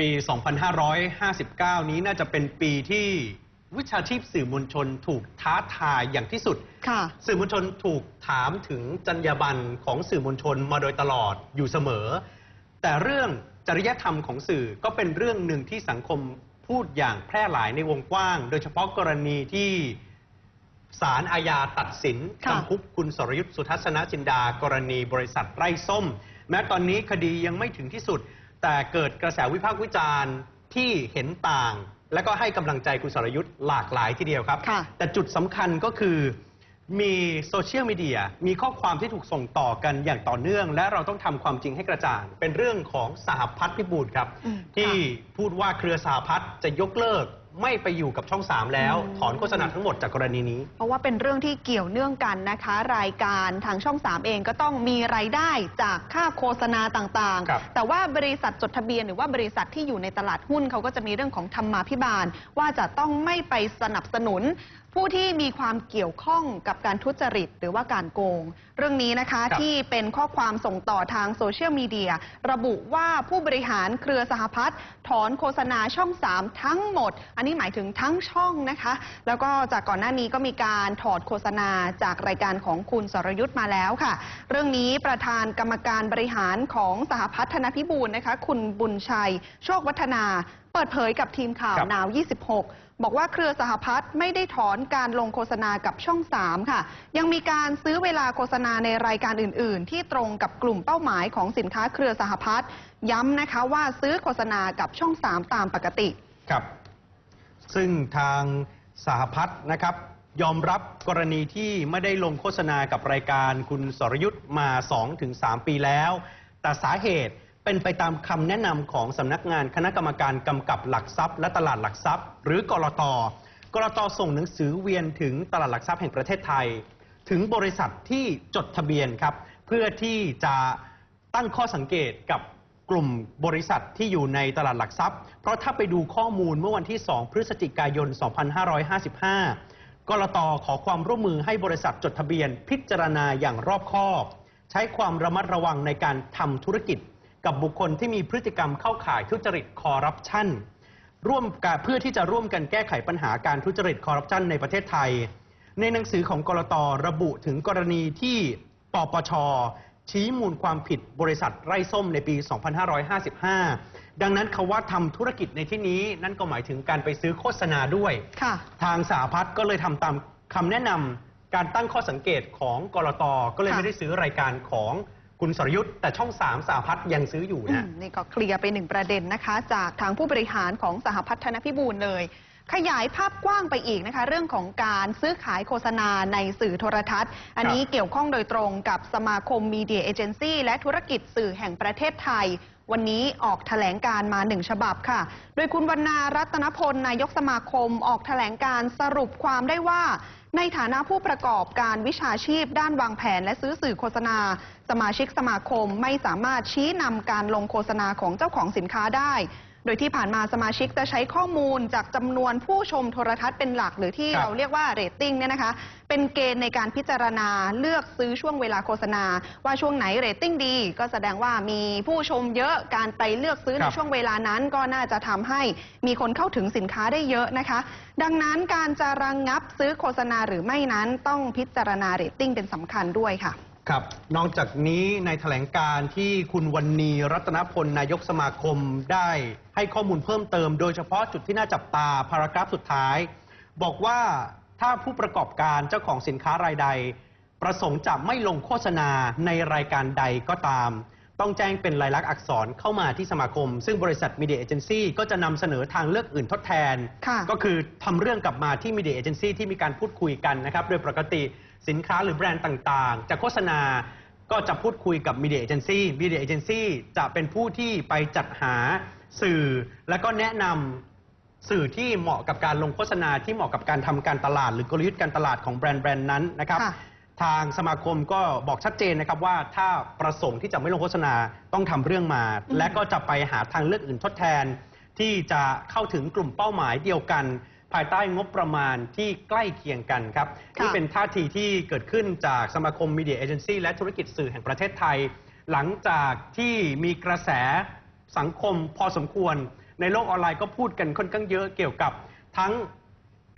ปี 2559 นี้น่าจะเป็นปีที่วิชาชีพสื่อมวลชนถูกท้าทายอย่างที่สุด ค่ะ สื่อมวลชนถูกถามถึงจรรยาบรรณของสื่อมวลชนมาโดยตลอดอยู่เสมอ แต่เรื่องจริยธรรมของสื่อก็เป็นเรื่องหนึ่งที่สังคมพูดอย่างแพร่หลายในวงกว้าง โดยเฉพาะกรณีที่ศาลอาญาตัดสินค่ะ จำคุกคุณสรยุทธ์สุทัศนจินดา กรณีบริษัทไร่ส้ม แม้ตอนนี้คดียังไม่ถึงที่สุด แต่เกิดกระแสวิพากษ์วิจารณ์ที่เห็นต่าง และก็ให้กำลังใจคุณสรยุทธ์หลากหลายทีเดียวครับ ค่ะแต่จุดสำคัญก็คือมีโซเชียลมีเดียมีข้อความที่ถูกส่งต่อกันอย่างต่อเนื่อง และเราต้องทำความจริงให้กระจ่าง เป็นเรื่องของสหพัฒน์พิบูลครับ อืม ที่ค่พูดว่าเครือสหพัฒน์จะยกเลิกไม่ไปอยู่กับช่อง 3 แล้วอืมถอนโฆษณาทั้งหมดจากกรณีนี้ เพราะว่าเป็นเรื่องที่เกี่ยวเนื่องกันนะคะ รายการทางช่อง 3 เองก็ต้องมีรายได้จากค่าโฆษณาต่างครับๆ แต่ว่าบริษัทจดทะเบียนหรือว่าบริษัทที่อยู่ในตลาดหุ้นเขาก็จะมีเรื่องของธรรมาภิบาล ว่าจะต้องไม่ไปสนับสนุน ผู้ที่มีความเกี่ยวข้องกับการทุจริต หรือว่าการโกง เรื่องนี้นะคะครับ ที่เป็นข้อความส่งต่อทางโซเชียลมีเดียระบุว่าผู้บริหารเครือสหพัฒน์ถอนโฆษณาช่อง 3 ทั้งหมดอันนี้หมายถึงทั้งช่องนะคะ แล้วก็จากก่อนหน้านี้ก็มีการถอดโฆษณาจากรายการของคุณสรยุทธ์มาแล้วค่ะ เรื่องนี้ประธานกรรมการบริหารของสหพัฒนพิบูลนะคะ คุณบุญชัย โชควัฒนา เปิดเผยกับทีมข่าวครับ นาว 26 บอกว่าเครือสหพัฒน์ไม่ได้ถอนการลงโฆษณากับช่อง 3 ค่ะ ยังมีการซื้อเวลาโฆษณาในรายการอื่น ๆ ที่ตรงกับกลุ่มเป้าหมายของสินค้าเครือสหพัฒน์ย้ำนะคะว่าซื้อโฆษณากับช่อง 3 ตามปกติ ครับ ซึ่งทางสหพัฒน์นะครับ ยอมรับกรณีที่ไม่ได้ลงโฆษณากับรายการคุณสรยุทธ์มา 2-3 ปีแล้ว แต่สาเหตุเป็นไปตามคำแนะนำของสำนักงานคณะกรรมการกำกับหลักทรัพย์ และตลาดหลักทรัพย์ หรือกรตกรตส่งหนังสือเวียนถึงตลาดหลักทรัพย์แห่งประเทศไทย ถึงบริษัทที่จดทะเบียนครับ เพื่อที่จะตั้งข้อสังเกตกับ กลุ่มบริษัทที่อยู่ในตลาดหลักทรัพย์ เพราะถ้าไปดูข้อมูลเมื่อวันที่ 2 พฤศจิกายน 2555 กรตขอความร่วมมือให้บริษัทจดทะเบียน พิจารณาอย่างรอบคอบ ใช้ความระมัดระวังในการทำธุรกิจ กับบุคคลที่มีพฤติกรรมเข้าข่ายทุจริตคอร์รัปชันร่วมกันเพื่อที่จะร่วมกันแก้ไขปัญหาการทุจริตคอร์รัปชันในประเทศไทย ในหนังสือของกรตระบุถึงกรณีที่ปปช ชี้มูลความผิดบริษัทไร่ส้มในปี 2555 ดังนั้นคาว่าทำธุรกิจในที่นี้ นั่นก็หมายถึงการไปซื้อโฆษณาด้วย ค่ะ ทางสาพัฒน์ก็เลยทำตามคำแนะนำการตั้งข้อสังเกตของกรตก็เลยค่ะ ไม่ได้ซื้อรายการของคุณสรยุทธ์แต่ช่อง3สาพัฒน์ยังซื้ออยู่อืนะ มนี่ก็เคลียร์ไปหนึ่งประเด็นนะคะ จากทางผู้บริหารของสหพัฒนพิบูลเลย ขยายภาพกว้างไปอีกนะคะ เรื่องของการซื้อขายโฆษณาในสื่อโทรทัศน์ อันนี้เกี่ยวข้องโดยตรงกับสมาคมมีเดียเอเจนซี่และธุรกิจสื่อแห่งประเทศไทย วันนี้ออกแถลงการมาหนึ่งฉบับค่ะ โดยคุณวรรณารัตนพลนายกสมาคมออกแถลงการสรุปความได้ว่า ในฐานะผู้ประกอบการวิชาชีพ ด้านวางแผนและซื้อสื่อโฆษณา สมาชิกสมาคมไม่สามารถชี้นำการลงโฆษณาของเจ้าของสินค้าได้ โดยที่ผ่านมาสมาชิกจะใช้ข้อมูลจากจำนวนผู้ชมโทรทัศน์เป็นหลัก หรือที่ครับ เราเรียกว่าเรตติ้งเนี่ยนะคะ เป็นเกณฑ์ในการพิจารณาเลือกซื้อช่วงเวลาโฆษณา ว่าช่วงไหนเรตติ้งดี ก็แสดงว่ามีผู้ชมเยอะการไปเลือกซื้อคในรับช่วงเวลานั้น ก็น่าจะทำให้มีคนเข้าถึงสินค้าได้เยอะนะคะ ดังนั้นการจะระงงับซื้อโฆษณาหรือไม่นั้นต้องพิจารณาเรตติ้งเป็นสำคัญด้วยค่ะ ครับนอกจากนี้ในแถลงการที่คุณวันนีรัตนพลนายกสมาคมได้ให้ข้อมูลเพิ่มเติม โดยเฉพาะจุดที่น่าจับตาพารากราฟสุดท้าย บอกว่าถ้าผู้ประกอบการเจ้าของสินค้ารายใด ประสงค์จะไม่ลงโฆษณาในรายการใดก็ตาม ต้องแจ้งเป็นลายลักษณ์อักษรเข้ามาที่สมาคม ซึ่งบริษัทมีเดียเอเจนซี่ก็จะนำเสนอทางเลือกอื่นทดแทนค่ะก็คือทำเรื่องกลับมาที่มีเดียเอเจนซี่ที่มีการพูดคุยกันนะครับโดยปกติ สินค้าหรือแบรนด์ต่างๆ จะโฆษณาก็จะพูดคุยกับมีเดียเอเจนซี่มีเดียเอเจนซี่จะเป็นผู้ที่ไปจัดหาสื่อ แล้วก็แนะนำสื่อที่เหมาะกับการลงโฆษณาที่เหมาะกับการทำการตลาด หรือกลยุทธ์การตลาดของแบรนด์แบรนด์นั้นนะครับค่ะทางสมาคมก็บอกชัดเจนนะครับว่าถ้าประสงค์ที่จะไม่ลงโฆษณาต้องทำเรื่องมาอืมและก็จะไปหาทางเลือกอื่นทดแทน ที่จะเข้าถึงกลุ่มเป้าหมายเดียวกัน ภายใต้งบประมาณที่ใกล้เคียงกันครับค่ะนี่เป็นท่าทีที่เกิดขึ้นจากสมาคมมีเดียเอเจนซี่และธุรกิจสื่อแห่งประเทศไทย หลังจากที่มีกระแสสังคมพอสมควร ในโลกออนไลน์ก็พูดกันค่อนข้างเยอะเกี่ยวกับทั้ง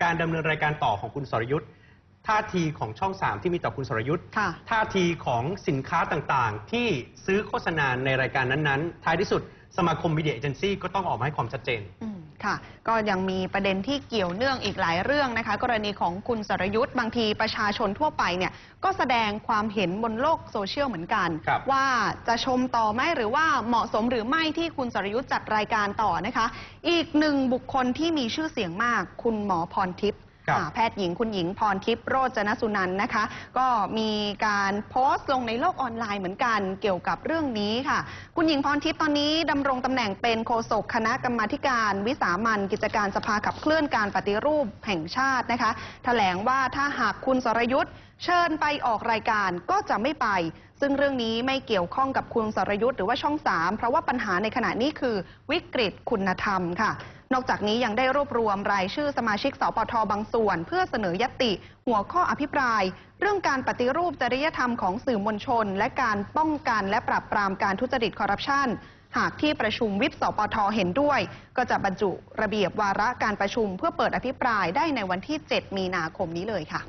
การดำเนินรายการต่อของคุณสรยุทธ์ท่าทีของช่อง3ที่มีต่อคุณสรยุทธ์ค่ะท่าทีของสินค้าต่างๆ ที่ซื้อโฆษณาในรายการนั้นๆ ท้ายที่สุดสมาคมมีเดียเอเจนซี่ก็ต้องออกมาให้ความชัดเจนอืม ค่ะ ก็ยังมีประเด็นที่เกี่ยวเนื่องอีกหลายเรื่องนะคะ กรณีของคุณสรยุทธ์บางทีประชาชนทั่วไปเนี่ยก็แสดงความเห็นบนโลกโซเชียลเหมือนกัน ครับว่าจะชมต่อไหมหรือว่าเหมาะสมหรือไม่ที่คุณสรยุทธ์จัดรายการต่อนะคะ อีกหนึ่งบุคคลที่มีชื่อเสียงมาก คุณหมอพรทิพย์ ครับอ่าแพทย์หญิงคุณหญิงพรทิพย์โรจนสุนันท์นะคะ ก็มีการโพสต์ลงในโลกออนไลน์เหมือนกันเกี่ยวกับเรื่องนี้ค่ะ คุณหญิงพรทิพย์ตอนนี้ดำรงตำแหน่งเป็นโฆษกคณะกรรมาธิการวิสามันกิจการสภาขับเคลื่อนการปฏิรูปแห่งชาตินะคะ แถลงว่าถ้าหากคุณสรยุทธ์ เชิญไปออกรายการก็จะไม่ไป ซึ่งเรื่องนี้ไม่เกี่ยวข้องกับคุณสรยุทธ์หรือว่าช่องสามเพราะว่าปัญหาในขณะนี้คือวิกฤตคุณธรรมค่ะ นอกจากนี้ยังได้รวบรวมรายชื่อสมาชิกสปทบางส่วน เพื่อเสนอยติ หัวข้ออภิปราย เรื่องการปฏิรูปจริยธรรมของสื่อมวลชน และการป้องกันและปราบปรามการทุจริตคอร์รัปชันหากที่ประชุมวิปสปทเห็นด้วย ก็จะบรรจุระเบียบวาระการประชุมเพื่อเปิดอภิปรายได้ในวันที่ 7 มีนาคมนี้เลยค่ะ